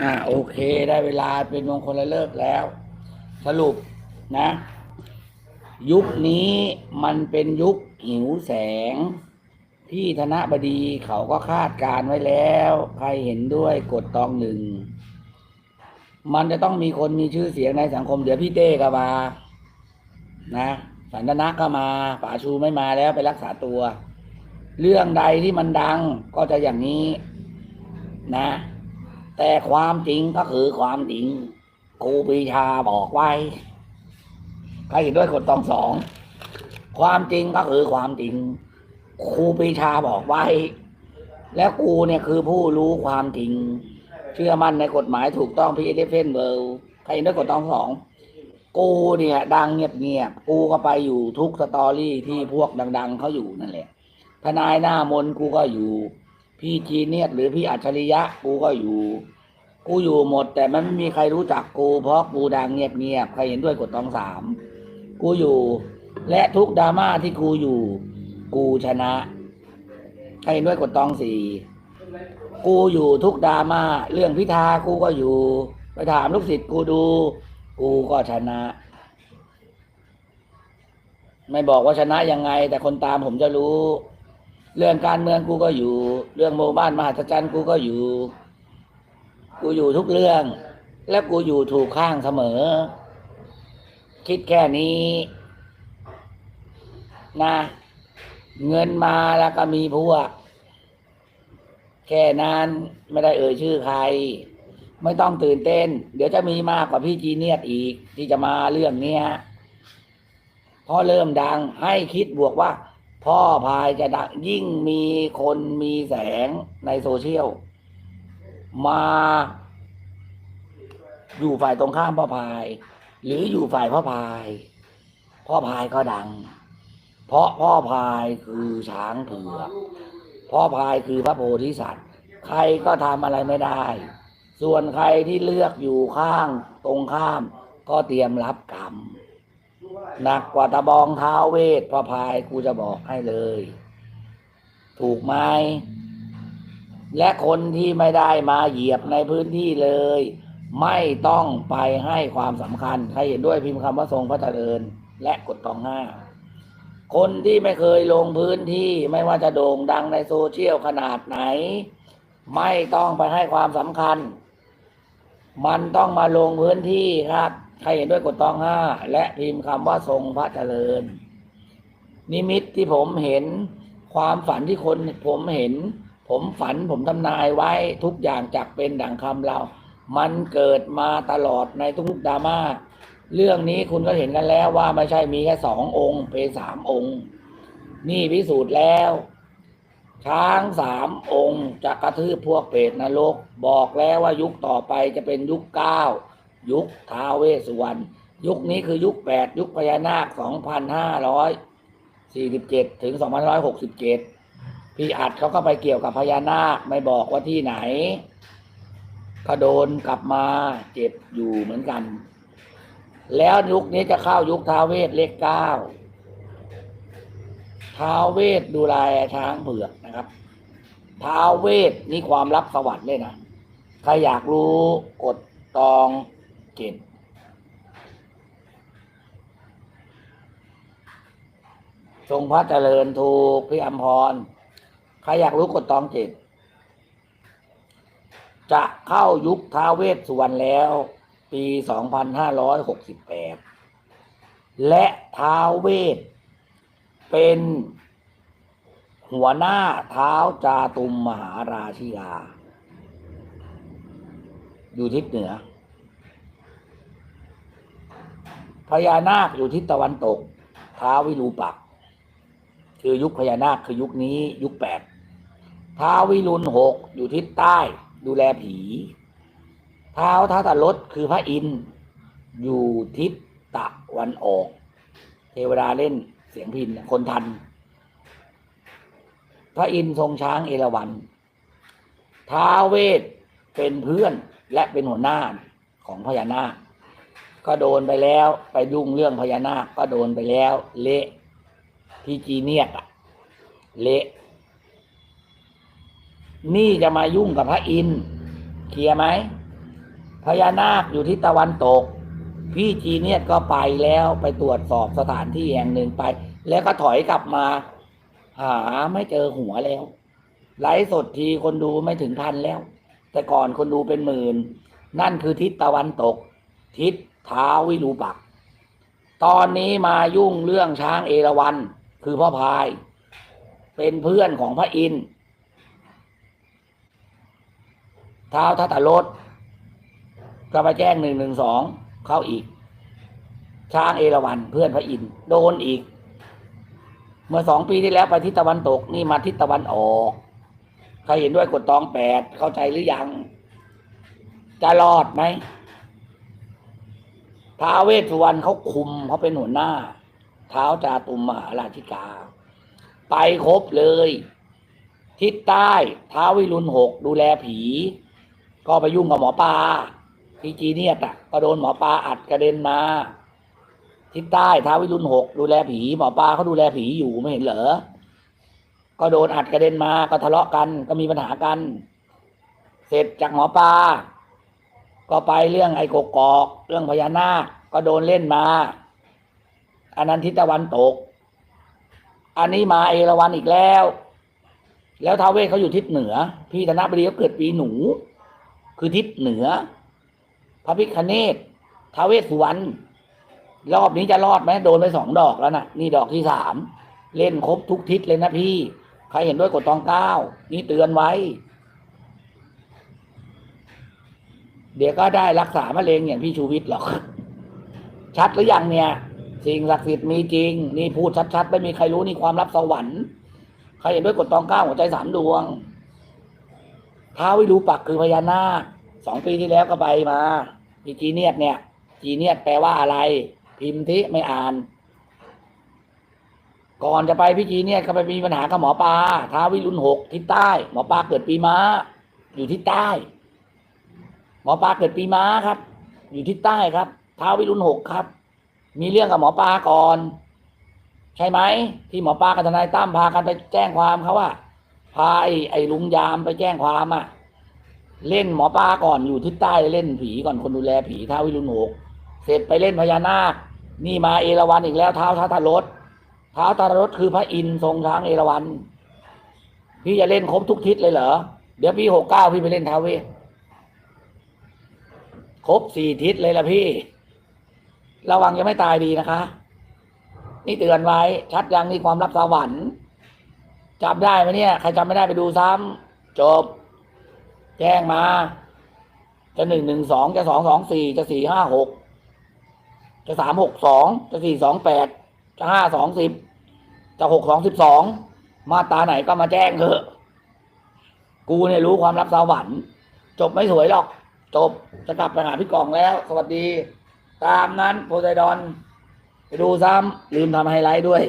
อ่าโอเค ได้เวลาเป็นมงคลเลิกแล้ว สรุปนะ ยุคนี้มันเป็นยุคหิวแสง ที่ธนบดีเขาก็คาดการไว้แล้ว ใครเห็นด้วยกดตองหนึ่ง มันจะต้องมีคนมีชื่อเสียงในสังคม เดี๋ยวพี่เต้ก็มา นะสันทนะก็มาป่าชูไม่มาแล้วไปรักษาตัว เรื่องใดที่มันดังก็จะอย่างนี้นะ แต่ความจริงก็คือความจริงครูปีชาบอกไว้ใครเห็นด้วยกดตองสอง ความจริงก็คือความจริงครูปีชาบอกไว้ แล้วกูเนี่ยคือผู้รู้ความจริง เชื่อมั่นในกฎหมายถูกต้องพี่เอเดฟเฟนเบิร์ใครเห็นด้วยกดตองสองกูเนี่ย ดังเงียบๆกูก็ไปอยู่ทุกสตอรี่ที่พวกดัง ๆเขาอยู่นั่นแหละ ทนายหน้ามนกูก็อยู่ พี่จีเนียสหรือพี่อัจฉริยะกูก็อยู่ กูอยู่หมด แต่มันไม่มีใครรู้จักกูเพราะกูดังเงียบๆใครเห็นด้วยกดตองสามกูอยู่ และทุกดราม่าที่กูอยู่ กูชนะใครเห็นด้วยกดตองสี่กูอยู่ทุกดราม่าเรื่องพิธากูก็อยู่ ไปถามลูกศิษย์กูดู กูก็ชนะ ไม่บอกว่าชนะยังไง แต่คนตามผมจะรู้ เรื่องการเมืองกูก็อยู่ เรื่องโมบ้านมหัศจรรย์กูก็อยู่ กูอยู่ทุกเรื่อง และกูอยู่ถูกข้างเสมอ คิดแค่นี้นะเงินมาแล้วก็มีพวก แค่นั้นไม่ได้เอ่ยชื่อใคร ไม่ต้องตื่นเต้น เดี๋ยวจะมีมากกว่าพี่จีเนียตอีก ที่จะมาเรื่องเนี้ยพอเริ่มดังให้คิดบวกว่า พ่อพายจะดังยิ่งมีคนมีแสงในโซเชียล มา อยู่ฝ่ายตรงข้ามพ่อพาย หรืออยู่ฝ่ายพ่อพาย พ่อพายก็ดัง เพราะพ่อพายคือช้างเผือกพ่อพายคือพระโพธิสัตว์ ใครก็ทำอะไรไม่ได้ ส่วนใครที่เลือกอยู่ข้างตรงข้าม ก็เตรียมรับกรรมหนักกว่าตะบองเท้าเวทพระพายกูจะบอกให้เลย ถูกไหม และคนที่ไม่ได้มาเหยียบในพื้นที่เลย ไม่ต้องไปให้ความสำคัญ ใครเห็นด้วยพิมพ์คำว่าทรงพระเจริญ และกดตองห้าคนที่ไม่เคยลงพื้นที่ไม่ว่าจะโด่งดังในโซเชียลขนาดไหน ไม่ต้องไปให้ความสำคัญ มันต้องมาลงพื้นที่ครับ ใครเห็นด้วยกดตองห้าและพิมพ์คำว่าทรงพระเจริญ นิมิตที่ผมเห็น ความฝันที่คนผมเห็น ผมฝันผมทำนายไว้ทุกอย่างจากเป็นดังคำเรา มันเกิดมาตลอดในทุกๆดราม่าเรื่องนี้คุณก็เห็นกันแล้วว่าไม่ใช่มีแค่สององค์เป็นสามองค์ นี่พิสูจน์แล้ว ช้างสามองค์จะกระทืบพวกเปรตนรก บอกแล้วว่ายุคต่อไปจะเป็นยุคเก้ายุคท้าเวสวรรณยุคนี้คือยุคแปดยุคพญานาคสองพันห้าร้อยสี่สิบเจ็ดถึงสองพันร้อยหกสิบเจ็ด พี่อัดเขาก็ไปเกี่ยวกับพญานาคไม่บอกว่าที่ไหน ก็โดนกลับมาเจ็บอยู่เหมือนกัน แล้วยุคนี้จะเข้ายุคท้าวเวสเลขเก้าท้าวเวสดูแลช้างเผือกนะครับท้าวเวสนี่ความลับสวัสดิ์เลยนะใครอยากรู้กดตองเจ็ดทรงพระเจริญถูกพี่อัมพร ใครอยากรู้กดตองเจ็ดจะเข้ายุคท้าเวสสุวรรณแล้ว ปี 2568 และท้าเวสเป็นหัวหน้าเท้าจาตุมมหาราชิกาอยู่ทิศเหนือ พญานาคอยู่ทิศตะวันตกท้าววิรูปักษ์คือยุคพญานาคคือยุคนี้ยุคแปด ท้าวิรุณหกอยู่ทิศใต้ ดูแลผี เท้าท้าตรถคือพระอินทร์อยู่ทิศตะวันออก เทวดาเล่นเสียงพินคนทัน พระอินทร์ทรงช้างเอราวัณท้าเวทเป็นเพื่อนและเป็นหัวหน้าของพญานาค ก็โดนไปแล้วไปยุ่งเรื่องพญานาคก็โดนไปแล้ว เละพี่จีเนียกอะเละ นี่จะมายุ่งกับพระอินทร์เคลียร์ไหมพญานาคอยู่ทิศตะวันตก พี่จีเนียตก็ไปแล้วไปตรวจสอบสถานที่แห่งหนึ่งไป แล้วก็ถอยกลับมา หาไม่เจอหัวแล้วไลฟ์สดทีคนดูไม่ถึงพันแล้ว แต่ก่อนคนดูเป็นหมื่น นั่นคือทิศตะวันตก ทิศท้าววิรูปักษ์ตอนนี้มายุ่งเรื่องช้างเอราวัณคือพ่อพาย เป็นเพื่อนของพระอินทร์ ท้าทัตตรสก็ไปแจ้งหนึ่งหนึ่งสองเข้าอีก ช้างเอราวัณเพื่อนพระอินทร์โดนอีก เมื่อสองปีที่แล้วไปทิศตะวันตกนี่มาทิศตะวันออกใครเห็นด้วยกฎตองแปดเข้าใจหรือยัง จะรอดไหมท้าเวสสุวรรณเขาคุมเขาเป็นหัวหน้า เท้าจาตุมมหาราชิกา ไปครบเลย ทิศใต้ท้าววิรุณหกดูแลผี ก็ไปยุ่งกับหมอปลาพี่จีเนียตอะก็โดนหมอปลาอัดกระเด็นมา ทิศใต้ท้าววิรุณหกดูแลผีหมอปลาเขาดูแลผีอยู่ไม่เห็นเหรอ ก็โดนอัดกระเด็นมาก็ทะเลาะกันก็มีปัญหากัน เสร็จจากหมอปลาก็ไปเรื่องไอ้กกอกเรื่องพญานาคก็โดนเล่นมาอันนั้นทิศตะวันตก อันนี้มาเอราวันอีกแล้ว แล้วท้าวเวสเขาอยู่ทิศเหนือ พี่ธนบดีเขาเกิดปีหนู คือทิศเหนือ พระพิคเนตท้าเวสสุวรรณรอบนี้จะรอดไหมโดนไปสองดอกแล้วนะนี่ดอกที่สามเล่นครบทุกทิศเลยนะพี่ ใครเห็นด้วยกดตองเก้านี่เตือนไว้ เดี๋ยวก็ได้รักษามะเร็งอย่างพี่ชูวิทย์หรอก ชัดหรือยังเนี่ย สิ่งศักดิ์สิทธิ์มีจริง นี่พูดชัดๆ ไม่มีใครรู้นี่ความลับสวรรค์ใครเห็นด้วยกดตองเก้าหัวใจสามดวงท้าวิรูปักคือพญานาค สองปีที่แล้วก็ไปมามีจีเนียตเนี่ย จีเนียตแปลว่าอะไร พิมพ์ที่ไม่อ่าน ก่อนจะไปพิจีเนี่ยก็ไปมีปัญหากับหมอปลาท้าววิรุณหกทิศใต้ หมอปลาเกิดปีม้า อยู่ทิศใต้ หมอปลาเกิดปีม้าครับ อยู่ทิศใต้ครับท้าววิรุณหกครับ มีเรื่องกับหมอปลาก่อน ใช่ไหมที่หมอปลากับทนายตั้มพากันไปแจ้งความเขาว่าพาไอ้ไอ้ลุงยามไปแจ้งความอะ เล่นหมอปลาก่อนอยู่ทิศใต้เล่นผีก่อนคนดูแลผีท้าวิรุณหกเสร็จไปเล่นพญานาค นี่มาเอราวัณอีกแล้วเท้าท้าทารถท้าวตารถคือพระอินทร์ทรงช้างเอราวัณพี่จะเล่นครบทุกทิศเลยเหรอ เดี๋ยวพี่หกเก้าพี่ไปเล่นท้าวเวสครบสี่ทิศเลยละพี่ ระวังจะไม่ตายดีนะคะ นี่เตือนไว้ชัดยังนี่ความลับสวรรค์จำได้ไหมเนี่ย ใครจำไม่ได้ไปดูซ้ำจบ แจ้งมา จะหนึ่งหนึ่งสองจะสองสองสี่จะสี่ห้าหกจะสามหกสองจะสี่สองแปดจะห้าสองสิบจะหกสองสิบสองมาตาไหนก็มาแจ้งเถอะ กูเนี่ยรู้ความลับสวรรค์จบไม่สวยหรอก จบจะกลับไปหาพี่กองแล้ว สวัสดี ตามนั้นโพไซดอน ไปดูซ้ำลืมทำไฮไลท์ด้วย